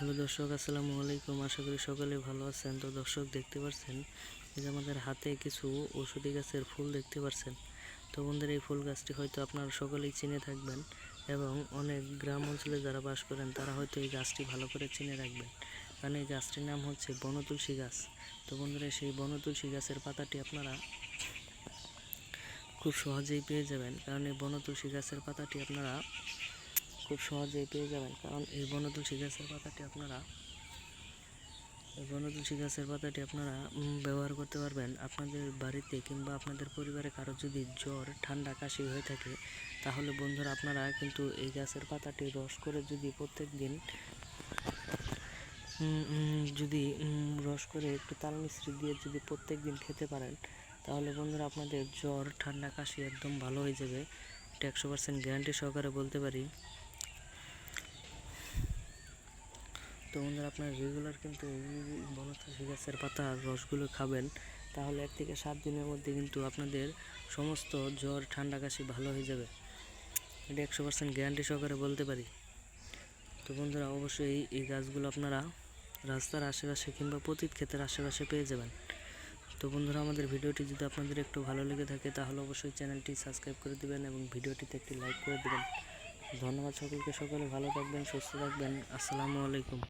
Hello দর্শক, আসসালামু আলাইকুম। আশা করি সকলে ভালো আছেন। তো দর্শক, দেখতে পাচ্ছেন এই যে আমাদের হাতে কিছু ওষুধি গাছের ফুল দেখতে পাচ্ছেন তো বন্ধুরা, এই ফুল গাছটি হয়তো আপনারা সকলেই চিনে থাকবেন এবং অনেক গ্রাম অঞ্চলে যারা বাস করেন, তারা হয়তো এই গাছটি ভালো করে চিনে রাখবেন। কারণ এই গাছটির নাম হচ্ছে বনতুলসী গাছ। তো বন্ধুরা, সেই বনতুলসী গাছের পাতাটি আপনারা খুব সহজেই পেয়ে যাবেন। কারণ এই বনতুলসী গাছের পাতাটি আপনারা খুব সহজেই পেয়ে যাবেন। কারণ এই বনতুলসী গাছের পাতাটি আপনারা, এই বনতুলসী গাছের পাতাটি আপনারা ব্যবহার করতে পারবেন। আপনাদের বাড়িতে কিংবা আপনাদের পরিবারে কারও যদি জ্বর, ঠান্ডা, কাশি হয়ে থাকে, তাহলে বন্ধুরা আপনারা কিন্তু এই গাছের পাতাটি রস করে যদি প্রত্যেক দিন যদি রস করে একটু তাল মিশ্রি দিয়ে যদি প্রত্যেক দিন খেতে পারেন, তাহলে বন্ধুরা আপনাদের জ্বর, ঠান্ডা, কাশি একদম ভালো হয়ে যাবে। এটা একশো পার্সেন্ট গ্যারান্টি সহকারে বলতে পারি। তো বন্ধুরা, আপনার রেগুলার কিন্তু বনতুলসী গাছের পাতার রসগুলো খাবেন। তাহলে এক থেকে সাত দিনের মধ্যে কিন্তু আপনাদের সমস্ত জ্বর, ঠান্ডা কাশি ভালো হয়ে যাবে। এটা একশো পার্সেন্ট গ্যারান্টি সহকারে বলতে পারি। তো বন্ধুরা, অবশ্যই এই গাছগুলো আপনারা রাস্তার আশেপাশে কিংবা পতিত ক্ষেতের আশেপাশে পেয়ে যাবেন। তো বন্ধুরা, আমাদের ভিডিওটি যদি আপনাদের একটু ভালো লেগে থাকে, তাহলে অবশ্যই চ্যানেলটি সাবস্ক্রাইব করে দিবেন এবং ভিডিওটিতে একটি লাইক করে দেবেন। ধন্যবাদ সকলকে, সকলে ভালো থাকবেন, সুস্থ থাকবেন। আসসালামু আলাইকুম।